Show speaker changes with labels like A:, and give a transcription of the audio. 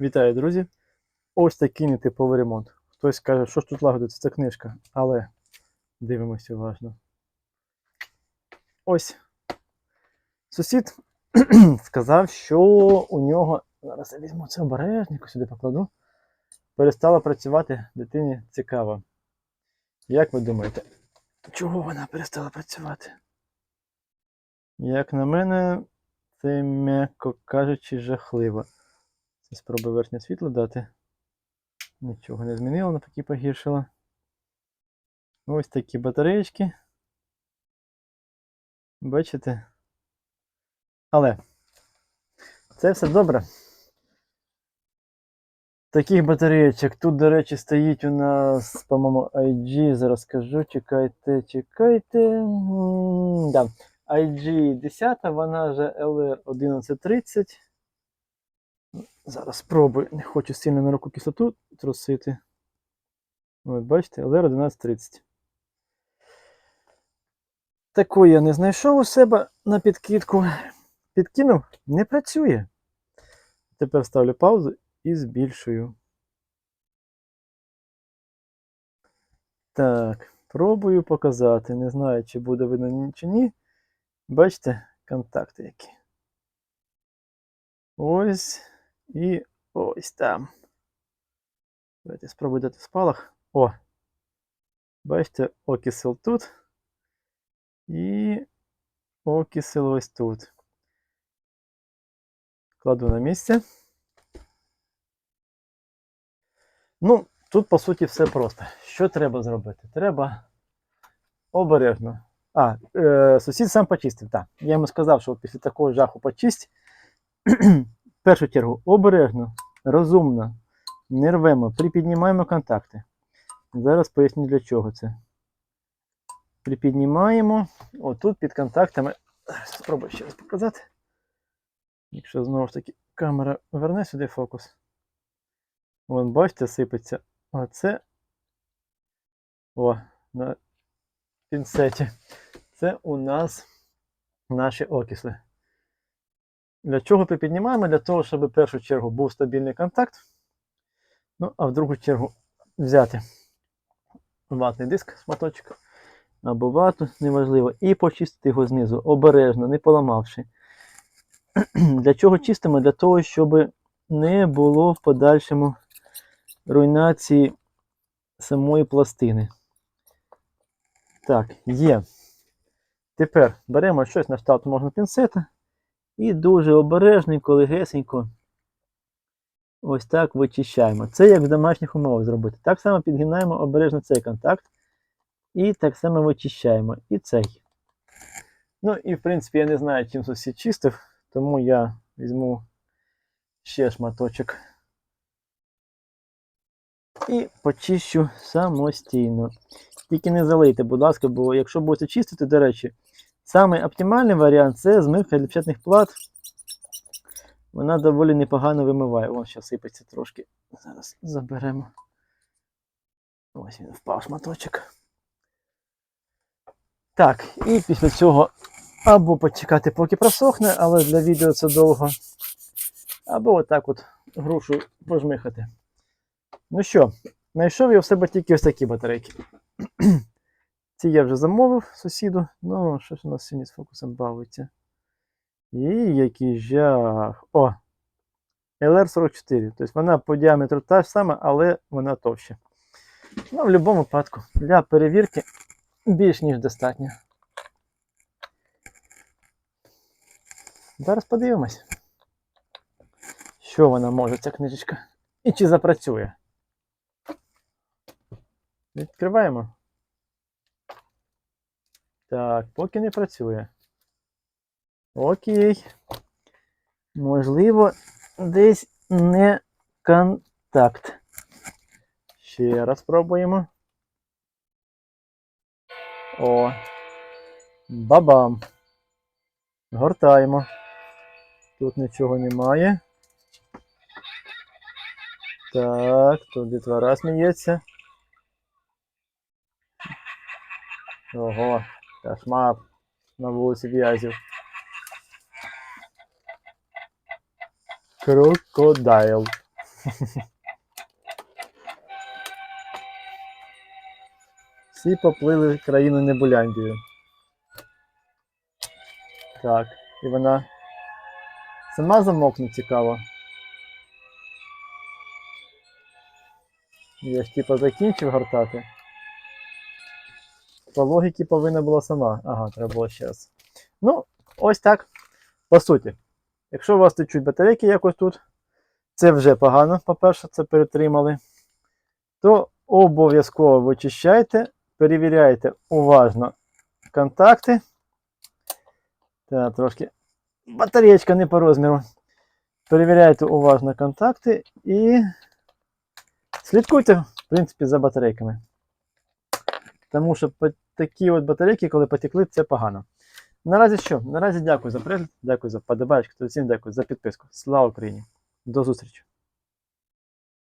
A: Вітаю, друзі! Ось такий нетиповий ремонт. Хтось каже, що ж тут лагодиться, це книжка, але дивимося уважно. Ось. Сусід сказав, що у нього. Зараз я візьму це обережненько, сюди покладу. Перестала працювати дитині цікаво. Як ви думаєте, чого вона перестала працювати? Як на мене, це, м'яко кажучи, жахливо. Це спробую верхнє світло дати. Нічого не змінило, навпаки погіршило. Ось такі батареєчки. Бачите? Але це все добре. Таких батареєчок тут, до речі, стоїть у нас, по-моєму, IG. Зараз скажу, чекайте, чекайте. М, Да. IG 10, вона же LR 1130. Зараз спробую. Не хочу сильно на руку кислоту трусити. От, бачите, LR 1130. Таку я не знайшов у себе на підкидку. Підкинув, не працює. Тепер ставлю паузу і збільшую. Так, пробую показати. Не знаю, чи буде видно чи ні. Бачите, контакти які. Ось і ось там. Давайте спробую дати спалах. О! Бачите, окисел тут. І окисел ось тут. Кладу на місце. Ну, тут, по суті, все просто. Що треба зробити? Треба обережно. А, е, сусід сам почистив, так. Я йому сказав, що після такого жаху почисть. В першу чергу обережно, розумно, не рвемо, припіднімаємо контакти. Зараз поясню для чого це. Припіднімаємо. Отут під контактами. Спробую ще раз показати. Якщо знову ж таки камера верне сюди фокус. Вон, бачите, сипеться. Оце. О, на пінцеті. Це у нас наші окисли. Для чого припіднімаємо? Для того, щоб в першу чергу був стабільний контакт. Ну, а в другу чергу взяти ватний диск, шматочок або вату, неважливо, і почистити його знизу, обережно, не поламавши. Для чого чистимо? Для того, щоб не було в подальшому руйнації самої пластини. Так, є. Тепер беремо щось на штат можна пінцета. І дуже обережненько, легесенько ось так вичищаємо. Це як в домашніх умовах зробити. Так само підгинаємо обережно цей контакт. І так само вичищаємо. І цей. Ну і в принципі я не знаю, чим сусід чистив, тому я візьму ще шматочок. І почищу самостійно. Тільки не залийте, будь ласка, бо якщо будете чистити, до речі, Самий оптимальний варіант це змивка для печатних плат. Вона доволі непогано вимиває. О, ще сипеться трошки. Зараз заберемо. Ось він впав шматочок. Так, і після цього або почекати, поки просохне, але для відео це довго. Або отак от грушу пожмихати. Ну що, знайшов я в себе тільки ось такі батарейки. Ці я вже замовив сусіду, ну, щось у нас сьогодні з фокусом бавиться. І який жах. О! LR44. Тобто вона по діаметру та ж сама, але вона товща. Ну, в будь-якому випадку, для перевірки більш ніж достатньо. Зараз подивимось, що вона може, ця книжечка. І чи запрацює. Відкриваємо. Так, поки не працює. Окей. Можливо, десь не контакт. Ще раз спробуємо. О. Бабам. Гортаємо. Тут нічого немає. Так, тут дітвора сміється. Ого. Кошмар на вулиці В'язів. Крокодайл. Всі поплили в країну Небуляндію. Так, і вона сама замокне цікаво. Я ж типа закінчив гортати. По логіки повинна була сама. Ага, треба було ще раз. Ну, ось так. По суті. Якщо у вас течуть батарейки якось тут, це вже погано, по-перше, це перетримали. То обов'язково вичищайте, перевіряйте уважно контакти. Так, трошки батареєчка не по розміру. Перевіряйте уважно контакти і слідкуйте, в принципі, за батарейками. Тому що такі от батарейки, коли потекли, це погано. Наразі що? Наразі дякую за перегляд, дякую за вподобайку, всім дякую за підписку. Слава Україні! До зустрічі!